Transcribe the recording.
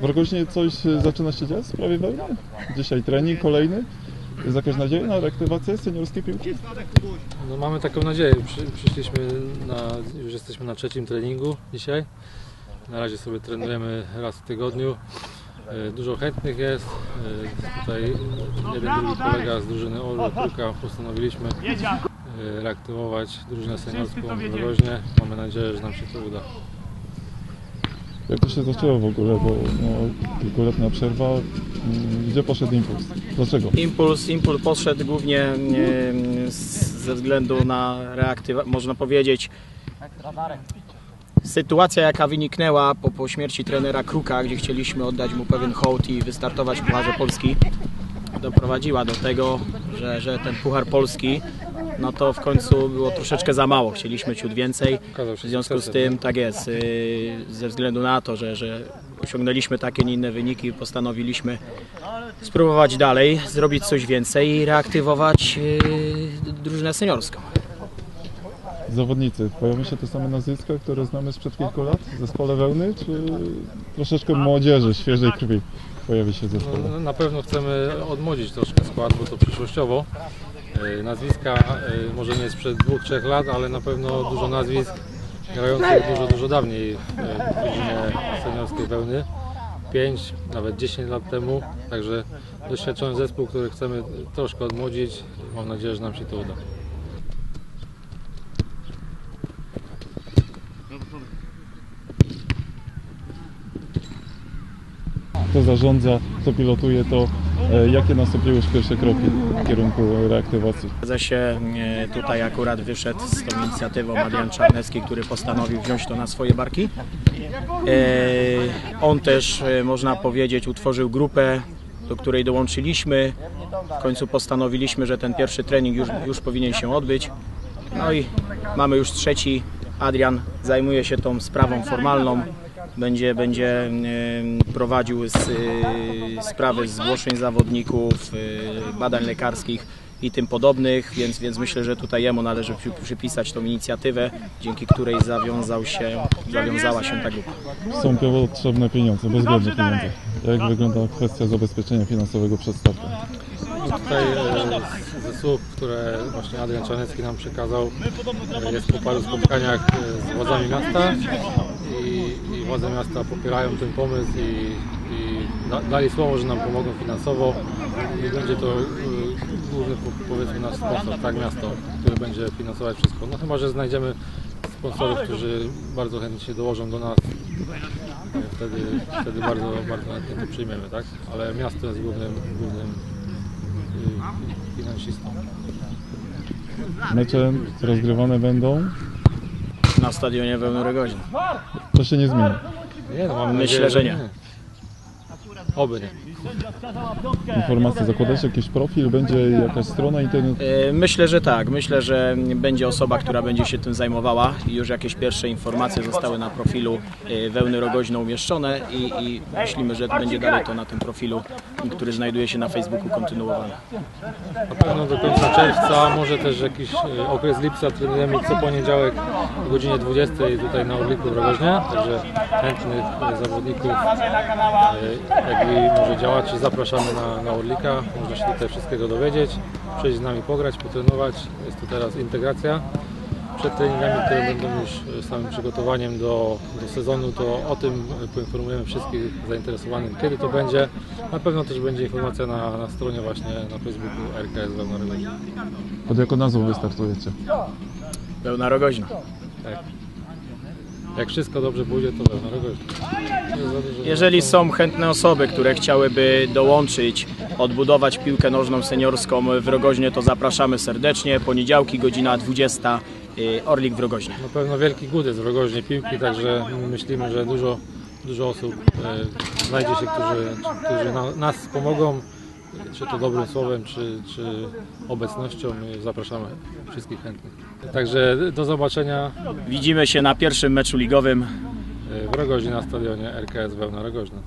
W Rogoźnie coś e, zaczyna się dziać w sprawie wełny? Dzisiaj trening kolejny. Jest jakaś nadzieja na reaktywację seniorskiej piłki? No mamy taką nadzieję. Przy, przyszliśmy na, już jesteśmy na trzecim treningu dzisiaj. Na razie sobie trenujemy raz w tygodniu. E, Dużo chętnych jest. E, Tutaj jeden drugi kolega z drużyny Orła Trójka postanowiliśmy e, reaktywować drużynę seniorską w. Mamy nadzieję, że nam się to uda. Jak to się zaczęło w ogóle, bo no, kilkuletnia przerwa. Mm, Gdzie poszedł impuls? Dlaczego? Impuls, impuls poszedł głównie z- ze względu na reaktywację, można powiedzieć, sytuacja jaka wyniknęła po, po śmierci trenera Kruka, gdzie chcieliśmy oddać mu pewien hołd i wystartować w Pucharze Polski, doprowadziła do tego, że, że ten Puchar Polski, no to w końcu było troszeczkę za mało, chcieliśmy ciut więcej. W związku z tym, tak jest, yy, ze względu na to, że, że osiągnęliśmy takie, nie inne wyniki, postanowiliśmy spróbować dalej, zrobić coś więcej i reaktywować yy, drużynę seniorską. Zawodnicy, pojawią się te same nazwiska, które znamy sprzed kilku lat w zespole wełny, czy troszeczkę młodzieży, świeżej krwi pojawi się w zespole? No, na pewno chcemy odmłodzić troszkę skład, bo to przyszłościowo. E, Nazwiska e, może nie sprzed dwóch, trzech lat, ale na pewno dużo nazwisk grających dużo, dużo dawniej w e, drużynie seniorskiej wełny. 5, nawet 10 lat temu. Także doświadczony zespół, który chcemy troszkę odmłodzić. Mam nadzieję, że nam się to uda. Kto zarządza, kto pilotuje to, e, jakie nastąpiły już pierwsze kroki w kierunku reaktywacji? Zgadza się, e, tutaj akurat wyszedł z tą inicjatywą Adrian Czarnecki, który postanowił wziąć to na swoje barki. E, On też, można powiedzieć, utworzył grupę, do której dołączyliśmy. W końcu postanowiliśmy, że ten pierwszy trening już, już powinien się odbyć. No i mamy już trzeci. Adrian zajmuje się tą sprawą formalną. Będzie, będzie prowadził z, y, sprawy zgłoszeń zawodników, y, badań lekarskich i tym podobnych, więc, więc myślę, że tutaj jemu należy przy- przypisać tą inicjatywę, dzięki której zawiązał się, zawiązała się ta grupa. Są potrzebne pieniądze, bezwzględne pieniądze. Jak wygląda kwestia zabezpieczenia finansowego przedstawcy? Tutaj e, z- ze słów, które właśnie Adrian Czarnecki nam przekazał, e, jest po paru spotkaniach e, z władzami miasta i, i władze miasta popierają ten pomysł i, i da, dali słowo, że nam pomogą finansowo i będzie to e, główny po- powiedzmy nasz sponsor, tak miasto, który będzie finansować wszystko. No chyba, że znajdziemy sponsorów, którzy bardzo chętnie się dołożą do nas. Wtedy, wtedy bardzo, bardzo chętnie to przyjmiemy, tak? Ale miasto jest głównym, głównym finansistą. Mecze rozgrywane będą, Na stadionie Wełnorygoźna. to się nie zmieni. Nie, no, Myślę, że nie. Oby nie. Informacje, zakładacie jakiś profil, będzie jakaś strona internetowa? E, Myślę, że tak. Myślę, że będzie osoba, która będzie się tym zajmowała i już jakieś pierwsze informacje zostały na profilu e, Wełny Rogoźno umieszczone i, i myślimy, że będzie dalej to na tym profilu, który znajduje się na Facebooku kontynuowane. Na pewno do końca czerwca, może też jakiś y, okres lipca trenujemy co poniedziałek o godzinie 20 tutaj na Orliku w Rogoźnie, także chętnych zawodników, jak i może działaczy zapraszamy na, na Orlika, można się tutaj wszystkiego dowiedzieć, przyjść z nami pograć, potrenować, jest tu teraz integracja. Przed treningami, które będą już y, samym przygotowaniem do, do sezonu, to o tym y, poinformujemy wszystkich zainteresowanych, kiedy to będzie. Na pewno też będzie informacja na, na stronie właśnie na Facebooku RKS Wełna Rogoźna. Pod jaką nazwą wystartujecie? Wełna Rogoźna. Tak. Jak wszystko dobrze pójdzie, to dużo- Jeżeli są chętne osoby, które chciałyby dołączyć, odbudować piłkę nożną seniorską w Rogoźnie, to zapraszamy serdecznie. Poniedziałki, godzina 20, y, Orlik w Rogoźnie. Na pewno wielki głód jest w Rogoźnie piłki, także myślimy, że dużo, dużo osób e, znajdzie się, którzy, którzy na, nas pomogą, czy to dobrym słowem, czy, czy obecnością. Zapraszamy wszystkich chętnych. Także do zobaczenia Widzimy się na pierwszym meczu ligowym w Rogoźnie na stadionie RKS Wełna Rogoźna.